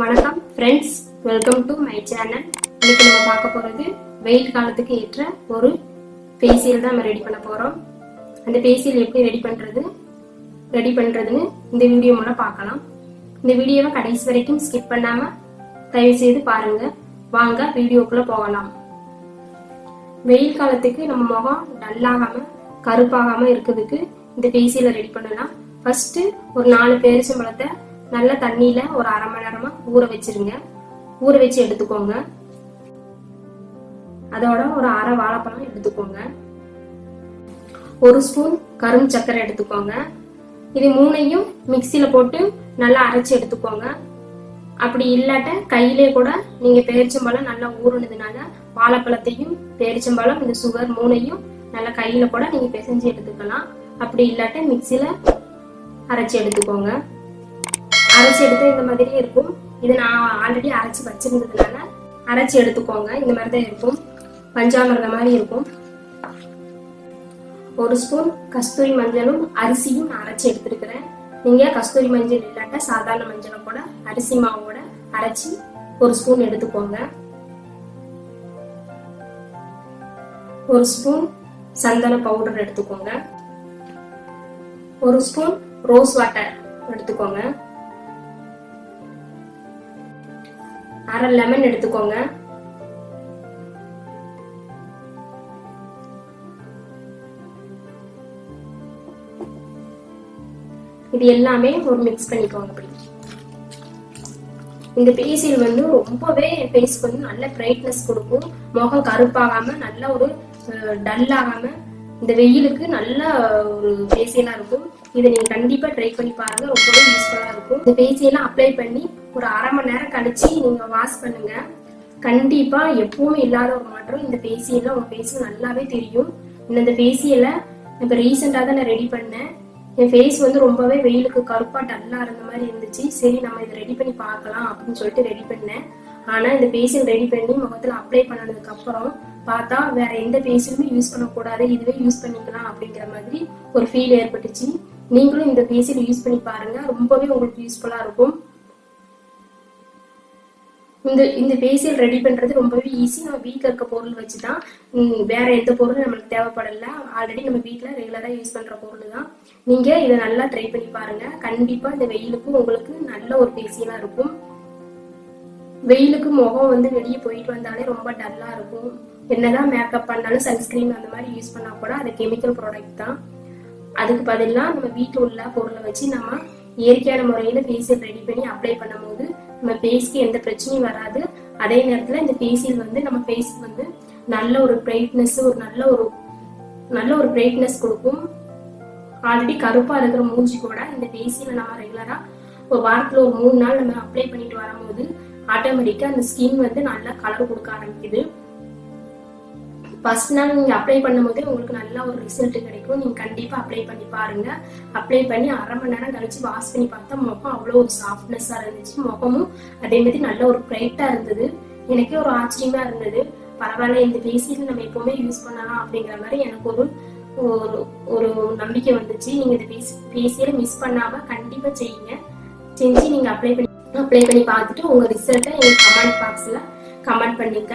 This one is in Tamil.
வணக்கம் friends welcome to my channel இன்னைக்கு நம்ம பார்க்க போறது வெயில் காலத்துக்கு ஏற்ற ஒரு ஃபேஷியல் தான் நம்ம ரெடி பண்ண போறோம். அந்த ஃபேஷியல் எப்படி ரெடி பண்றது? ரெடி பண்றதுன்னு இந்த வீடியோ மூலம் பார்க்கலாம். இந்த வீடியோவை கடைசி வரைக்கும் ஸ்கிப் பண்ணாம தயவு செய்து பாருங்க. வாங்க வீடியோக்குள்ள போகலாம். வெயில் காலத்துக்கு நம்ம முகம் டல்லாகாம கருப்பாகாம இருக்கிறதுக்கு இந்த ஃபேஷியலை ரெடி பண்ணலாம். ஃபர்ஸ்ட் ஒரு நாலு பேரிச்சம்பழத்தை நல்ல தண்ணியில ஒரு அரை மணி நேரமா ஊற வச்சிருங்க. ஊற வச்சு எடுத்துக்கோங்க. அதோட ஒரு அரை வாழைப்பழம் எடுத்துக்கோங்க. ஒரு ஸ்பூன் கரும் சர்க்கரை எடுத்துக்கோங்க. இது மூணையும் மிக்சியில போட்டு நல்லா அரைச்சு எடுத்துக்கோங்க. அப்படி இல்லாட்ட கையிலே கூட நீங்க பேரிச்சம்பழம் நல்லா ஊறுனதுனால வாழைப்பழத்தையும் பேரிச்சம்பழம் இந்த சுகர் மூணையும் நல்லா கையில கூட நீங்க பிசைஞ்சு எடுத்துக்கலாம். அப்படி இல்லாட்ட மிக்சியில அரைச்சு எடுத்துக்கோங்க. அரைச்சி எடுத்து இந்த மாதிரி இருக்கும். இது நான் ஆல்ரெடி அரைச்சு வச்சிருந்ததுனால அரைச்சி எடுத்துக்கோங்க. இந்த மாதிரி தான் இருக்கும். பஞ்சாமிரதம் மாதிரி இருக்கும். ஒரு ஸ்பூன் கஸ்தூரி மஞ்சளும் அரிசியும் நான் அரைச்சி எடுத்திருக்கிறேன். நீங்க கஸ்தூரி மஞ்சள் இல்லாட்ட சாதாரண மஞ்சளை கூட அரிசி மாவோட அரைச்சி ஒரு ஸ்பூன் எடுத்துக்கோங்க. ஒரு ஸ்பூன் சந்தன பவுடர் எடுத்துக்கோங்க. ஒரு ஸ்பூன் ரோஸ் வாட்டர் எடுத்துக்கோங்க. அரை லெமன் எடுத்துக்கோங்க. இது எல்லாமே ஒரு மிக்ஸ் பண்ணிக்கோங்க அப்படி இந்த பேசியல் வந்து ரொம்பவே ஃபேஸ்க்கு வந்து நல்ல பிரைட்னஸ் கொடுக்கும். முகம் கருப்பாகாம நல்ல ஒரு டல் ஆகாம இந்த வெயிலுக்கு நல்ல ஒரு ஃபேஷியலா இருக்கும். இதை நீங்க கண்டிப்பா ட்ரை பண்ணி பாருங்க. ரொம்பவே யூஸ்ஃபுல்லா இருக்கும். இந்த ஃபேஷியலாம் அப்ளை பண்ணி ஒரு அரை மணி நேரம் கழிச்சு நீங்க வாஷ் பண்ணுங்க. கண்டிப்பா எப்பவும் இல்லாத ஒரு மாற்றம். இந்த பேசியெல்லாம் உங்க ஃபேஸுக்கு நல்லாவே தெரியும். இந்த ஃபேஷியல இப்ப ரீசெண்டா தான் நான் ரெடி பண்ணேன். என் ஃபேஸ் வந்து ரொம்பவே வெயிலுக்கு கருப்பா டல்லா இருந்த மாதிரி இருந்துச்சு. சரி நம்ம இதை ரெடி பண்ணி பார்க்கலாம் அப்படின்னு சொல்லிட்டு ரெடி பண்ணேன். ஆனா இந்த பேசியல் ரெடி பண்ணி முகத்துல அப்ளை பண்ணதுக்கு அப்புறம் பார்த்தா வேற எந்த பேசியலுமே யூஸ் பண்ணக்கூடாது. இதுவே யூஸ் பண்ணிக்கலாம் அப்படிங்கிற மாதிரி ஒரு ஃபீல் ஏற்பட்டுச்சு. நீங்களும் இந்த ஃபேஷியல் யூஸ் பண்ணி பாருங்க. ரொம்பவே உங்களுக்கு யூஸ்ஃபுல்லாக இருக்கும். இந்த இந்த பேசியல் ரெடி பண்ணுறது ரொம்பவே ஈஸி நம்ம வீட்டில் இருக்க பொருள் வச்சு தான் வேற எந்த பொருளும் நம்மளுக்கு தேவைப்படல. ஆல்ரெடி நம்ம வீட்டில் ரெகுலராக யூஸ் பண்ணுற பொருள் தான் நீங்கள் இதை நல்லா ட்ரை பண்ணி பாருங்கள் கண்டிப்பாக இந்த வெயிலுக்கும் உங்களுக்கு நல்ல ஒரு பேசியலாக இருக்கும். வெயிலுக்கு முகம் வந்து வெளியே போயிட்டு வந்தாலே ரொம்ப டல்லாக இருக்கும். என்னதான் மேக்கப் பண்ணாலும் சன்ஸ்கிரீன் அந்த மாதிரி யூஸ் பண்ணால் கூட அது கெமிக்கல் ப்ராடக்ட் தான். அதுக்கு பதிலாக நம்ம வீட்டில் உள்ள பொருளை வச்சு நம்ம இயற்கையான முறையில ஃபேஷியல் ரெடி பண்ணி அப்ளை பண்ணும்போது நம்ம ஃபேஸ்க்கு எந்த பிரச்சனையும் வராது. அதே நேரத்தில் இந்த ஃபேஷியல் வந்து நம்ம ஃபேஸ்க்கு வந்து நல்ல ஒரு பிரைட்னஸ் ஒரு நல்ல ஒரு நல்ல ஒரு பிரைட்னஸ் கொடுக்கும். ஆல்ரெடி கருப்பாக இருக்கிற மூஞ்சி கூட இந்த ஃபேஷியலை நம்ம ரெகுலராக ஒரு வாரத்தில் ஒரு மூணு நாள் நம்ம அப்ளை பண்ணிட்டு வரும்போது ஆட்டோமேட்டிக்காக அந்த ஸ்கின் வந்து நல்லா கலர் கொடுக்க ஆரம்பிக்குது. ஃபர்ஸ்ட் நாள் நீங்க அப்ளை பண்ணும்போதே உங்களுக்கு நல்ல ஒரு ரிசல்ட் கிடைக்கும். நீங்க கண்டிப்பா அப்ளை பண்ணி பாருங்க. அப்ளை பண்ணி அரை மணி நேரம் கழிச்சு வாஷ் பண்ணி பார்த்தா முகம் அவ்வளோ ஒரு சாஃப்ட்னஸா இருந்துச்சு. முகமும் அதே மாதிரி நல்ல ஒரு பிரைட்டா இருந்தது. எனக்கே ஒரு ஆச்சரியமா இருந்தது. பரவாயில்ல இந்த பேசியில் நம்ம எப்பவுமே யூஸ் பண்ணலாம் அப்படிங்கிற மாதிரி எனக்கு ஒரு ஒரு ஒரு நம்பிக்கை வந்துச்சு. நீங்க இந்த ஃபேஷியல் மிஸ் பண்ணாம கண்டிப்பா செய்யுங்க. செஞ்சு நீங்க அப்ளை பண்ணி அப்ளை பண்ணி பார்த்துட்டு உங்க ரிசல்ட்டை எங்க கமெண்ட் பாக்ஸ்ல கமெண்ட் பண்ணிக்க